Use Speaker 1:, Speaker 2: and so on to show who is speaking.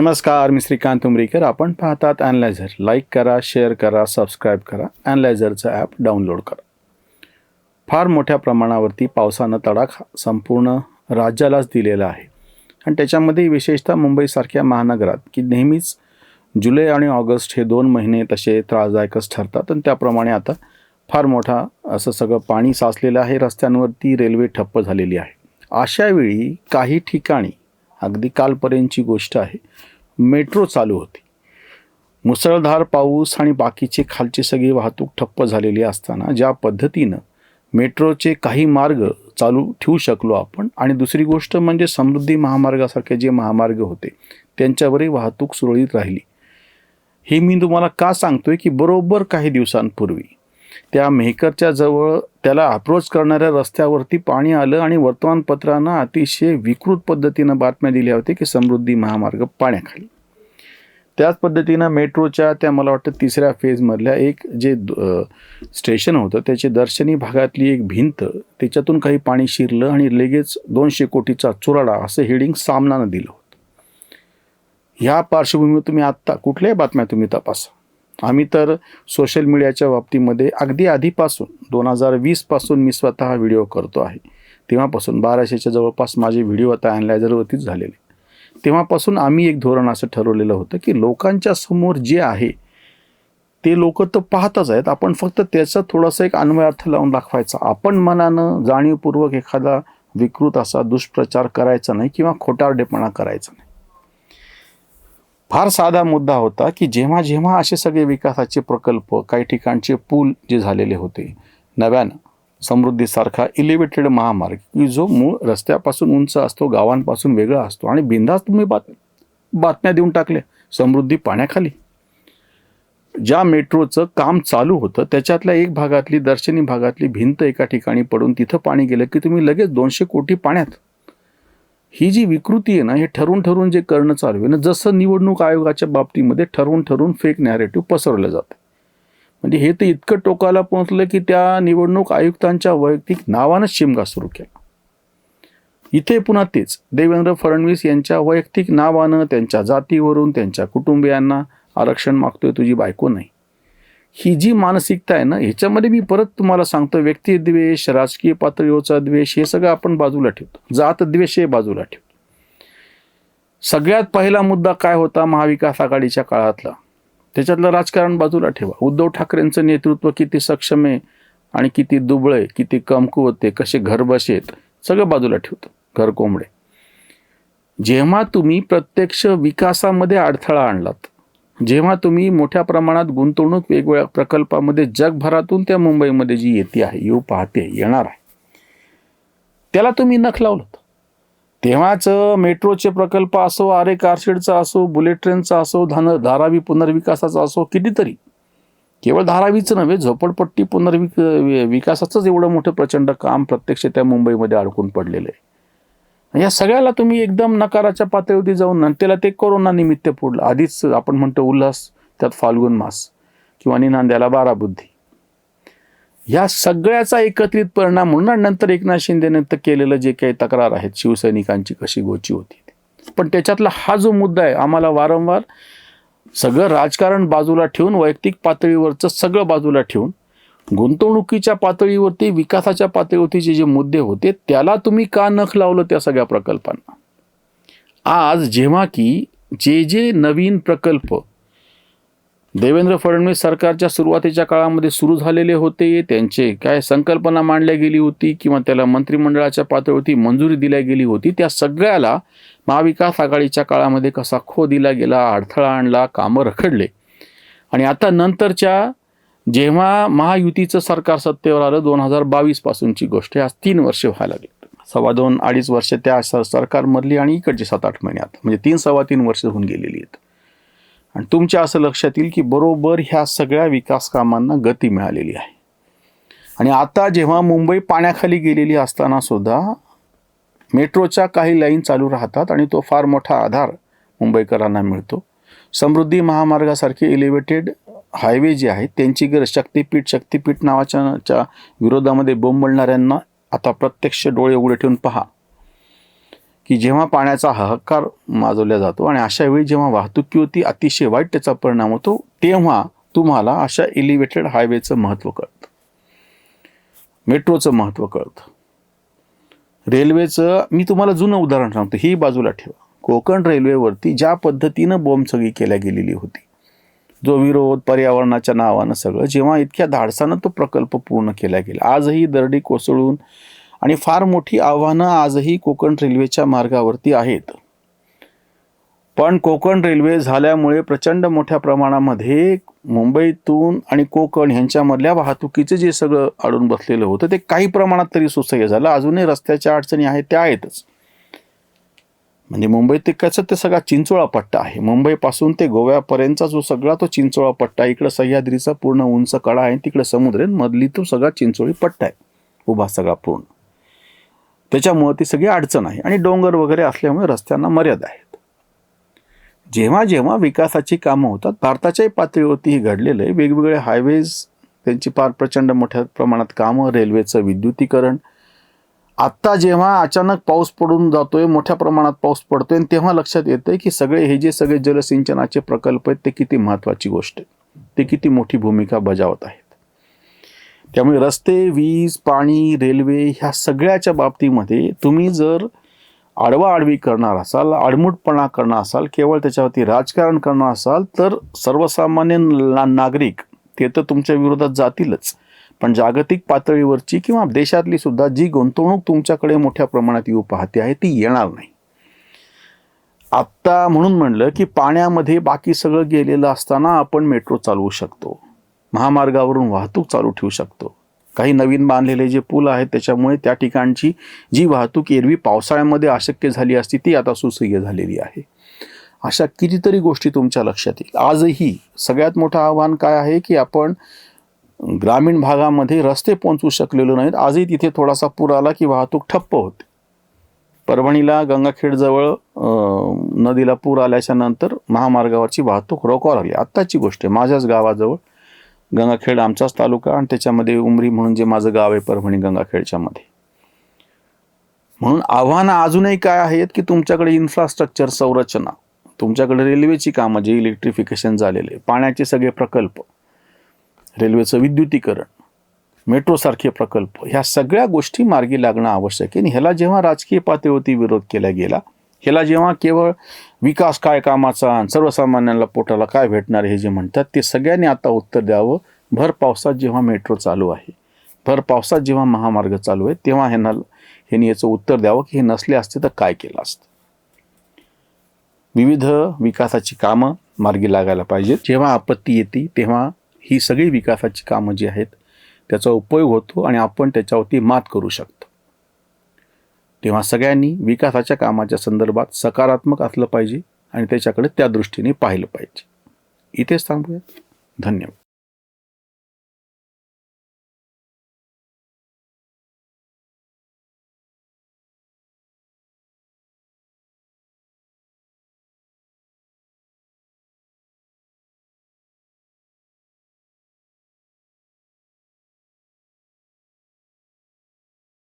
Speaker 1: नमस्कार मी श्रीकांत उमरीकर. आपण पाहतात ॲनलायझर लाईक करा शेअर करा सबस्क्राईब करा. ॲनलायझरचं ॲप डाउनलोड करा. फार मोठ्या प्रमाणावरती पावसानं तडाखा संपूर्ण राज्यालाच दिलेला आहे. आणि त्याच्यामध्ये विशेषतः मुंबईसारख्या महानगरात की नेहमीच जुलै आणि ऑगस्ट हे दोन महिने तसे त्रासदायकच ठरतात. आणि त्याप्रमाणे आता फार मोठा असं सगळं पाणी साचलेलं आहे. रस्त्यांवरती रेल्वे ठप्प झालेली आहे. अशावेळी काही ठिकाणी अगदी कालपर्यंतची गोष्ट आहे मेट्रो चालू होती. मुसळधार पाऊस आणि बाकीची खालची सगळी वाहतूक ठप्प झालेली असताना ज्या पद्धतीनं मेट्रोचे काही मार्ग चालू ठेवू शकलो आपण आणि दुसरी गोष्ट म्हणजे समृद्धी महामार्गासारखे जे महामार्ग होते त्यांच्यावरही वाहतूक सुरळीत राहिली. हे मी तुम्हाला का सांगतोय की बरोबर काही दिवसांपूर्वी त्या मेहकरच्या जवळ त्याला अप्रोच करणाऱ्या रस्त्यावरती पाणी आलं आणि वर्तमानपत्रानं अतिशय विकृत पद्धतीनं बातम्या दिल्या होत्या की समृद्धी महामार्ग पाण्याखाली. त्याच पद्धतीनं मेट्रोच्या त्या मला वाटतं तिसऱ्या फेजमधल्या एक जे स्टेशन होतं त्याची दर्शनी भागातली एक भिंत त्याच्यातून काही पाणी शिरलं आणि लगेच दोनशे कोटीचा चुराडा असं हेडिंग सामनानं दिलं होतं. ह्या पार्श्वभूमीवर तुम्ही आत्ता कुठल्याही बातम्या तुम्ही तपासा. आम्ही तर सोशल मीडियाच्या बाबतीमध्ये अगदी आधीपासून दोन हजार वीसपासून मी स्वतः व्हिडिओ करतो आहे. तेव्हापासून बाराशेच्या जवळपास माझे व्हिडिओ आता अॅनलायझरवरतीच झालेले. तेव्हापासून आम्ही एक धोरण असं ठरवलेलं होतं की लोकांच्या समोर जे आहे ते लोक तर पाहतच आहेत. आपण फक्त त्याचा थोडासा एक अन्वयार्थ लावून दाखवायचा. आपण मनानं जाणीवपूर्वक एखादा विकृत असा दुष्प्रचार करायचा नाही किंवा खोटारडेपणा करायचा नाही. फार साधा मुद्दा होता की जेव्हा जेव्हा असे सगळे विकासाचे प्रकल्प काही ठिकाणचे पूल जे झालेले होते नव्यानं समृद्धीसारखा इलिव्हेटेड महामार्ग की जो मूळ रस्त्यापासून उंच असतो गावांपासून वेगळा असतो आणि बिंदास तुम्ही बात बातम्या देऊन टाकल्या समृद्धी पाण्याखाली. ज्या मेट्रोचं काम चालू होतं त्याच्यातल्या एक भागातली दर्शनी भागातली भिंत एका ठिकाणी पडून तिथं पाणी गेलं की तुम्ही लगेच दोनशे कोटी पाण्यात ही जी विकृती आहे ना हे ठरवून ठरवून जे करणं चालू आहे ना जसं निवडणूक आयोगाच्या बाबतीमध्ये ठरवून ठरवून फेक नॅरेटिव्ह पसरलं जातं. म्हणजे हे तर इतकं टोकाला पोहोचलं की त्या निवडणूक आयुक्तांच्या वैयक्तिक नावानंच शिमगा सुरू केला. इथे पुन्हा तेच देवेंद्र फडणवीस यांच्या वैयक्तिक नावानं त्यांच्या जातीवरून त्यांच्या कुटुंबियांना आरक्षण मागतोय तुझी बायको नाही. ही जी मानसिकता आहे ना ह्याच्यामध्ये मी परत तुम्हाला सांगतो व्यक्तिद्वेष राजकीय पातळीवरचा द्वेष हे सगळं आपण बाजूला ठेवतो. जात द्वेष हे बाजूला ठेवतो. सगळ्यात पहिला मुद्दा काय होता महाविकास आघाडीच्या काळातला? त्याच्यातलं राजकारण बाजूला ठेवा. उद्धव ठाकरेंचं नेतृत्व किती सक्षम आहे आणि किती दुबळे आहे, किती कमकुवत आहे कसे घर बसेत सगळं बाजूला ठेवतो. घर कोंबडे जेव्हा तुम्ही प्रत्यक्ष विकासामध्ये अडथळा आणलात जेव्हा तुम्ही मोठ्या प्रमाणात गुंतवणूक वेगवेगळ्या प्रकल्पामध्ये जगभरातून त्या मुंबईमध्ये जी येते आहे येऊ पाहते येणार आहे त्याला तुम्ही नख लावलं तेव्हाच मेट्रोचे प्रकल्प असो आरे कारशेडचा असो बुलेट ट्रेनचा असो धान धारावी पुनर्विकासाचा असो कितीतरी. केवळ धारावीचं नव्हे झोपडपट्टी पुनर्विक विकासाचंच एवढं मोठं प्रचंड काम प्रत्यक्ष त्या मुंबईमध्ये अडकून पडलेलं आहे. या सगळ्याला तुम्ही एकदम नकाराच्या पातळीवरती जाऊन आणि त्याला ते कोरोना निमित्त पुढलं आधीच आपण म्हणतो उल्हास त्यात फाल्गुन मास किंवा निनांद्याला बारा बुद्धी. या सगळ्याचा एकत्रित परिणाम म्हणून नंतर एकनाथ शिंदेनंतर केलेलं जे काही तक्रार आहेत शिवसैनिकांची कशी गोची होती पण त्याच्यातला हा जो मुद्दा आहे आम्हाला वारंवार सगळं राजकारण बाजूला ठेवून वैयक्तिक पातळीवरचं सगळं बाजूला ठेवून गुंतवणुकीच्या पातळीवरती विकासाच्या पातळीवरतीचे जे मुद्दे होते त्याला तुम्ही का नख लावलं त्या सगळ्या प्रकल्पांना? आज जेव्हा की जे जे नवीन प्रकल्प देवेंद्र फडणवीस सरकारच्या सुरुवातीच्या काळामध्ये सुरू झालेले होते त्यांचे काय संकल्पना मांडल्या गेली होती किंवा त्याला मंत्रिमंडळाच्या पातळीवरती मंजुरी दिल्या गेली होती त्या सगळ्याला महाविकास आघाडीच्या काळामध्ये कसा खो दिला गेला अडथळा आणला कामं रखडले. आणि आता नंतरच्या जेव्हा महायुतीचं सरकार सत्तेवर आलं दोन हजार बावीस पासूनची गोष्ट आज तीन वर्ष व्हायला लागली सव्वा दोन अडीच वर्ष त्या सरकार सरकारमधली आणि इकडची सात आठ महिन्यात म्हणजे तीन सव्वा तीन वर्ष होऊन गेलेली आहेत. आणि तुमच्या असं लक्षात येईल की बरोबर ह्या सगळ्या विकास कामांना गती मिळालेली आहे. आणि आता जेव्हा मुंबई पाण्याखाली गेलेली असताना सुद्धा मेट्रोच्या काही लाईन चालू राहतात आणि तो फार मोठा आधार मुंबईकरांना मिळतो. समृद्धी महामार्गासारखे एलिव्हेटेड हायवे जे आहेत त्यांची गरज शक्तीपीठ शक्तीपीठ नावाच्या विरोधामध्ये बोंबलणाऱ्यांना आता प्रत्यक्ष डोळे उघडे ठेवून पहा. की जेव्हा पाण्याचा हाहाकार माजवला जातो आणि अशा वेळी जेव्हा वाहतुकीवरती अतिशय वाईट त्याचा परिणाम होतो तेव्हा तुम्हाला अशा एलिव्हेटेड हायवेचं महत्त्व कळतं. मेट्रोचं महत्त्व कळतं. रेल्वेचं मी तुम्हाला जुनं उदाहरण सांगतो ही बाजूला ठेवा. कोकण रेल्वेवरती ज्या पद्धतीनं बोंबसगी केल्या गेलेली होती जो विरोध पर्यावरणाच्या नावानं सगळं जेव्हा इतक्या धाडसानं तो प्रकल्प पूर्ण केला गेला. आजही दरडी कोसळून आणि फार मोठी आव्हानं आजही कोकण रेल्वेच्या मार्गावरती आहेत. पण कोकण रेल्वे झाल्यामुळे प्रचंड मोठ्या प्रमाणामध्ये मुंबईतून आणि कोकण ह्यांच्यामधल्या वाहतुकीचं जे सगळं अडून बसलेलं होतं ते काही प्रमाणात तरी सुसह्य झालं. अजूनही रस्त्याच्या अडचणी आहेत त्या आहेतच. म्हणजे मुंबईत ते कसं ते सगळा चिंचोळा पट्टा आहे. मुंबईपासून ते गोव्यापर्यंतचा जो सगळा तो चिंचोळा पट्टा आहे इकडं सह्याद्रीचा पूर्ण उंच कडा आहे तिकडं समुद्र आहे मधली तो सगळा चिंचोळी पट्टा आहे. उभा सगळा पूर्ण. त्याच्यामुळं ती सगळी अडचण आहे आणि डोंगर वगैरे असल्यामुळे रस्त्यांना मर्यादा आहेत. जेव्हा जेव्हा विकासाची कामं होतात भारताच्याही पातळीवरती हे घडलेलं आहे. वेगवेगळे हायवेज त्यांची फार प्रचंड मोठ्या प्रमाणात कामं रेल्वेचं विद्युतीकरण आत्ता जेव्हा अचानक पाऊस पडून जातोय मोठ्या प्रमाणात पाऊस पडतोय आणि तेव्हा लक्षात येतंय की सगळे हे जे सगळे जलसिंचनाचे प्रकल्प आहेत ते किती महत्त्वाची गोष्ट आहे. ते किती मोठी भूमिका बजावत आहेत. त्यामुळे रस्ते वीज पाणी रेल्वे ह्या सगळ्याच्या बाबतीमध्ये तुम्ही जर आडवा आडवी करणार असाल आडमुटपणा करणार असाल केवळ त्याच्यावरती राजकारण करणार असाल तर सर्वसामान्य ना- नागरिक ते तर तुमच्या विरोधात जातीलच. पण जागतिक पातळीवरची किंवा देशातली सुद्धा जी गुंतवणूक तुमच्याकडे मोठ्या प्रमाणात येऊ पाहते आहे ती येणार नाही. आत्ता म्हणून म्हणलं की पाण्यामध्ये बाकी सगळं गेलेलं असताना आपण मेट्रो चालवू शकतो. महामार्गावरून वाहतूक चालू ठेवू शकतो. काही नवीन बांधलेले जे पूल आहेत त्याच्यामुळे त्या ठिकाणची जी वाहतूक एरवी पावसाळ्यामध्ये अशक्य झाली असती ती आता सुसह्य झालेली आहे. अशा कितीतरी गोष्टी तुमच्या लक्षात येईल. आजही सगळ्यात मोठं आव्हान काय आहे की आपण ग्रामीण भागामध्ये रस्ते पोहोचू शकलेलो नाहीत. आजही तिथे थोडासा पूर आला की वाहतूक ठप्प होते. परभणीला गंगाखेडजवळ नदीला पूर आल्याच्यानंतर महामार्गावरची वाहतूक रोखावं आली आत्ताची गोष्ट आहे. माझ्याच गावाजवळ गंगाखेड आमचाच तालुका आणि त्याच्यामध्ये उमरी म्हणून जे माझं गाव आहे परभणी गंगाखेडच्या मध्ये. म्हणून आव्हानं अजूनही काय आहेत की तुमच्याकडे इन्फ्रास्ट्रक्चर संरचना तुमच्याकडे रेल्वेची कामं जे इलेक्ट्रिफिकेशन झालेले पाण्याचे सगळे प्रकल्प रेल्वेचं विद्युतीकरण मेट्रोसारखे प्रकल्प ह्या सगळ्या गोष्टी मार्गी लागणं आवश्यक आहे. आणि ह्याला जेव्हा राजकीय पातळीवरती विरोध केला गेला ह्याला जेव्हा केवळ विकास काय कामाचा आणि सर्वसामान्यांना पोटाला काय भेटणार हे जे म्हणतात ते सगळ्यांनी आता उत्तर द्यावं. भर पावसात जेव्हा मेट्रो चालू आहे भर पावसात जेव्हा महामार्ग चालू आहे तेव्हा ह्यांना ह्यांनी याचं उत्तर द्यावं की हे नसले असते तर काय केलं असतं. विविध विकासाची कामं मार्गी लागायला पाहिजेत. जेव्हा आपत्ती येते तेव्हा ही सगळी विकासाची कामं जी आहेत त्याचा उपयोग होतो आणि आपण त्याच्यावरती मात करू शकतो. तेव्हा सगळ्यांनी विकासाच्या कामाच्या संदर्भात सकारात्मक असलं पाहिजे आणि त्याच्याकडे त्या दृष्टीने पाहिलं पाहिजे. इथेच थांबूया. धन्यवाद.